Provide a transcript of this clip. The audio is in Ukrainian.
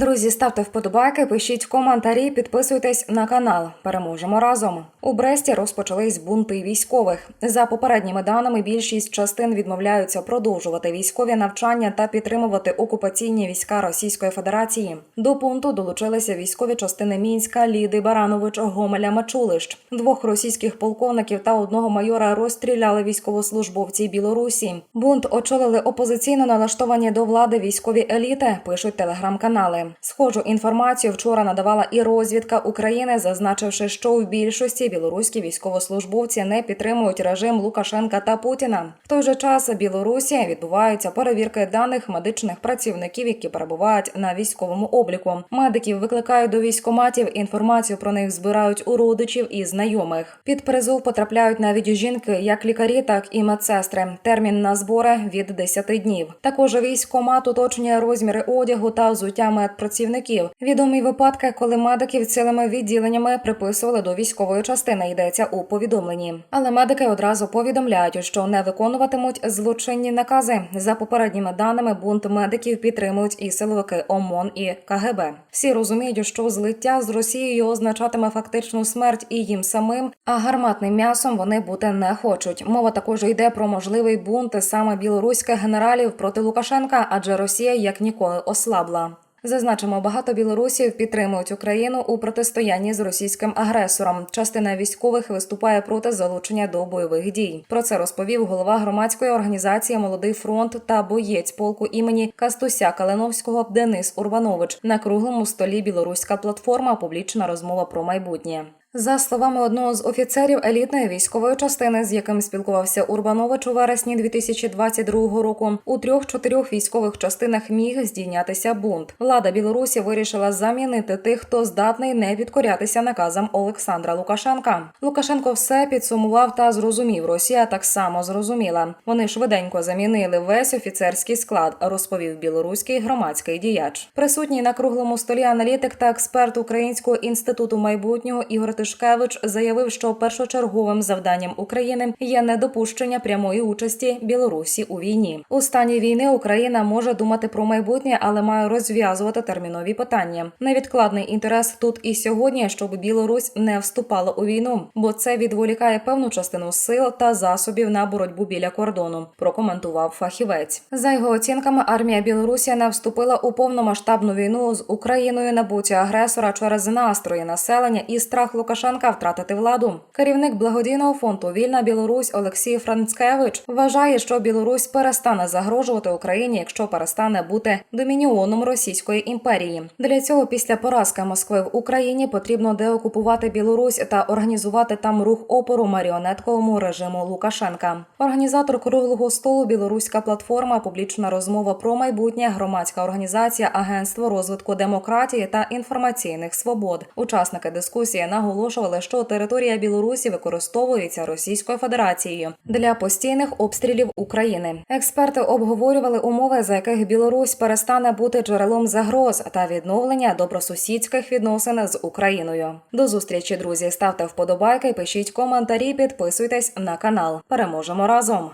Друзі, ставте вподобайки, пишіть коментарі, підписуйтесь на канал. Переможемо разом. У Бресті розпочались бунти військових. За попередніми даними, більшість частин відмовляються продовжувати військові навчання та підтримувати окупаційні війська Російської Федерації. До пункту долучилися військові частини Мінська, Ліди, Баранович, Гомеля, Мачулищ. Двох російських полковників та одного майора розстріляли військовослужбовці Білорусі. Бунт очолили опозиційно налаштовані до влади військові еліти. Пишуть телеграм-канали. Схожу інформацію вчора надавала і розвідка України, зазначивши, що у більшості білоруські військовослужбовці не підтримують режим Лукашенка та Путіна. В той же час Білорусі відбуваються перевірки даних медичних працівників, які перебувають на військовому обліку. Медиків викликають до військоматів. Інформацію про них збирають у родичів і знайомих. Під призов потрапляють навіть жінки, як лікарі, так і медсестри. Термін на збори від 10 днів. Також військомат уточнює розміри одягу та взуття медпрацівників. Відомі випадки, коли медиків цілими відділеннями приписували до військової частини. Йдеться у повідомленні. Але медики одразу повідомляють, що не виконуватимуть злочинні накази. За попередніми даними, бунт медиків підтримують і силовики ОМОН і КГБ. Всі розуміють, що злиття з Росією означатиме фактичну смерть і їм самим, а гарматним м'ясом вони бути не хочуть. Мова також йде про можливий бунт саме білоруських генералів проти Лукашенка, адже Росія як ніколи ослабла. Зазначимо, багато білорусів підтримують Україну у протистоянні з російським агресором. Частина військових виступає проти залучення до бойових дій. Про це розповів голова громадської організації Молодий фронт та боєць полку імені Кастуся Калиновського Денис Урбанович на круглому столі Білоруська платформа. Публічна розмова про майбутнє. За словами одного з офіцерів елітної військової частини, з яким спілкувався Урбанович у вересні 2022 року, у трьох-чотирьох військових частинах міг здійнятися бунт. Влада Білорусі вирішила замінити тих, хто здатний не підкорятися наказам Олександра Лукашенка. Лукашенко все підсумував та зрозумів. Росія так само зрозуміла. Вони швиденько замінили весь офіцерський склад, розповів білоруський громадський діяч. Присутній на круглому столі аналітик та експерт Українського інституту майбутнього Ігор Тишкевич заявив, що першочерговим завданням України є недопущення прямої участі Білорусі у війні. У стані війни Україна може думати про майбутнє, але має розв'язувати термінові питання. Невідкладний інтерес тут і сьогодні, щоб Білорусь не вступала у війну, бо це відволікає певну частину сил та засобів на боротьбу біля кордону. Прокоментував фахівець. За його оцінками, армія Білорусі не вступила у повномасштабну війну з Україною на боці агресора через настрої населення і страх Лукашенка втратити владу. Керівник благодійного фонду Вільна Білорусь Олексій Францкевич вважає, що Білорусь перестане загрожувати Україні, якщо перестане бути домініоном Російської імперії. Для цього після поразки Москви в Україні потрібно деокупувати Білорусь та організувати там рух опору маріонетковому режиму Лукашенка. Організатор круглого столу Білоруська платформа, публічна розмова про майбутнє, громадська організація, агентство розвитку демократії та інформаційних свобод. Учасники дискусії наголошували, що територія Білорусі використовується Російською Федерацією для постійних обстрілів України. Експерти обговорювали умови, за яких Білорусь перестане бути джерелом загроз та відновлення добросусідських відносин з Україною. До зустрічі, друзі. Ставте вподобайки, пишіть коментарі, підписуйтесь на канал. Переможемо разом.